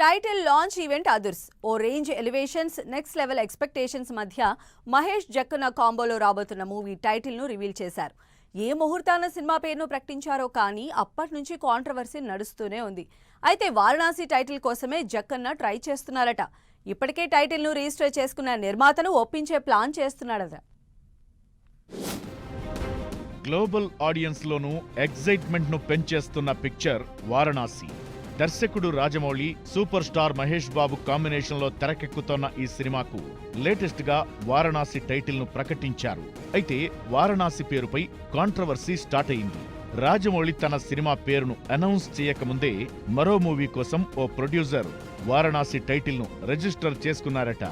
Title launch event అదుర్స్. ఓ range elevations next level expectations మధ్య మహేష్ జక్కన కాంబోలో రాబోతున్న మూవీ టైటిల్ను రివీల్ చేశారు. ఏ ముహూర్తాన సినిమా పేరును ప్రకటించారో కానీ అప్పటి నుంచి కాంట్రవర్సీ నడుస్తూనే ఉంది. అయితే వారణాసి టైటిల్ కోసమే జక్కన్న ట్రై చేస్తున్నారట. ఇప్పటికే టైటిల్ను రిజిస్టర్ చేసుకున్న నిర్మాతను ఒప్పించే ప్లాన్ చేస్తున్నాడట. గ్లోబల్ ఆడియన్స్ లోనూ ను పెంచేస్తున్న పిక్చర్ వారణాసి. దర్శకుడు రాజమౌళి సూపర్ స్టార్ మహేష్ బాబు కాంబినేషన్లో తెరకెక్కుతోన్న ఈ సినిమాకు లేటెస్ట్గా వారణాసి టైటిల్ను ప్రకటించారు. అయితే వారణాసి పేరుపై కాంట్రవర్సీ స్టార్ట్ అయింది. రాజమౌళి తన సినిమా పేరును అనౌన్స్ చేయకముందే మరో మూవీ కోసం ఓ ప్రొడ్యూసర్ వారణాసి టైటిల్ను రిజిస్టర్ చేసుకున్నారట.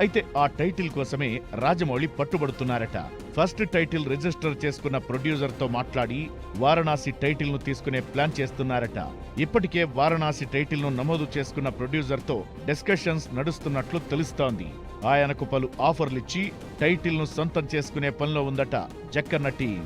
అయితే ఆ టైటిల్ కోసమే రాజమౌళి పట్టుబడుతున్నారట. ఫస్ట్ టైటిల్ రిజిస్టర్ చేసుకున్న ప్రొడ్యూసర్తో మాట్లాడి వారణాసి టైటిల్ను తీసుకునే ప్లాన్ చేస్తున్నారట. ఇప్పటికే వారణాసి టైటిల్ను నమోదు చేసుకున్న ప్రొడ్యూసర్తో డిస్కషన్స్ నడుస్తున్నట్లు తెలుస్తోంది. ఆయనకు పలు ఆఫర్లిచ్చి టైటిల్ను సొంతం చేసుకునే పనిలో ఉందట జక్కన్న టీం.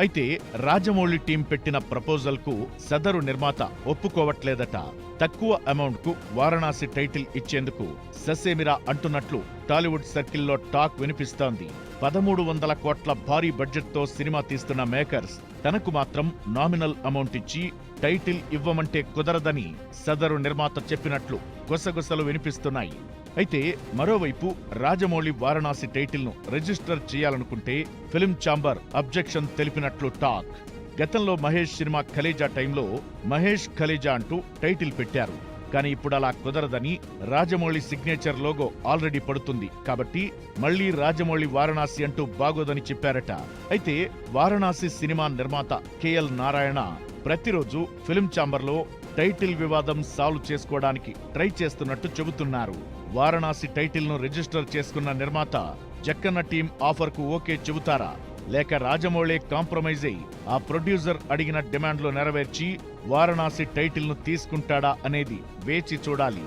అయితే రాజమౌళి టీం పెట్టిన ప్రపోజల్కు సదరు నిర్మాత ఒప్పుకోవట్లేదట. తక్కువ అమౌంట్కు వారణాసి టైటిల్ ఇచ్చేందుకు ససేమిరా అంటున్నట్లు టాలీవుడ్ సర్కిల్లో టాక్ వినిపిస్తోంది. పదమూడు వందల కోట్ల భారీ బడ్జెట్తో సినిమా తీస్తున్న మేకర్స్ తనకు మాత్రం నామినల్ అమౌంట్ ఇచ్చి టైటిల్ ఇవ్వమంటే కుదరదని సదరు నిర్మాత చెప్పినట్లు గుసగుసలు వినిపిస్తున్నాయి. అయితే మరోవైపు రాజమౌళి వారణాసి టైటిల్ను రిజిస్టర్ చేయాలనుకుంటే ఫిల్మ్ ఛాంబర్ అబ్జెక్షన్ తెలిపినట్లు టాక్. గతంలో మహేష్ సినిమా ఖలేజా టైంలో మహేష్ ఖలేజా అంటూ టైటిల్ పెట్టారు. కానీ ఇప్పుడు అలా కుదరదని రాజమౌళి సిగ్నేచర్ లోగో ఆల్రెడీ పడుతుంది. కాబట్టి మళ్ళీ రాజమౌళి వారణాసి అంటూ బాగోదని చెప్పారట. అయితే వారణాసి సినిమా నిర్మాత కెఎల్ నారాయణ ప్రతిరోజు ఫిల్మ్ ఛాంబర్లో టైటిల్ వివాదం సాల్వ్ చేసుకోవడానికి ట్రై చేస్తున్నట్టు చెబుతున్నారు. వారణాసి టైటిల్ను రిజిస్టర్ చేసుకున్న నిర్మాత జక్కన్న టీం ఆఫర్కు ఓకే చెబుతారా? లేక రాజమౌళి కాంప్రమైజ్ అయి ఆ ప్రొడ్యూసర్ అడిగిన డిమాండ్లు నెరవేర్చి వారణాసి టైటిల్ను తీసుకుంటాడా అనేది వేచి చూడాలి.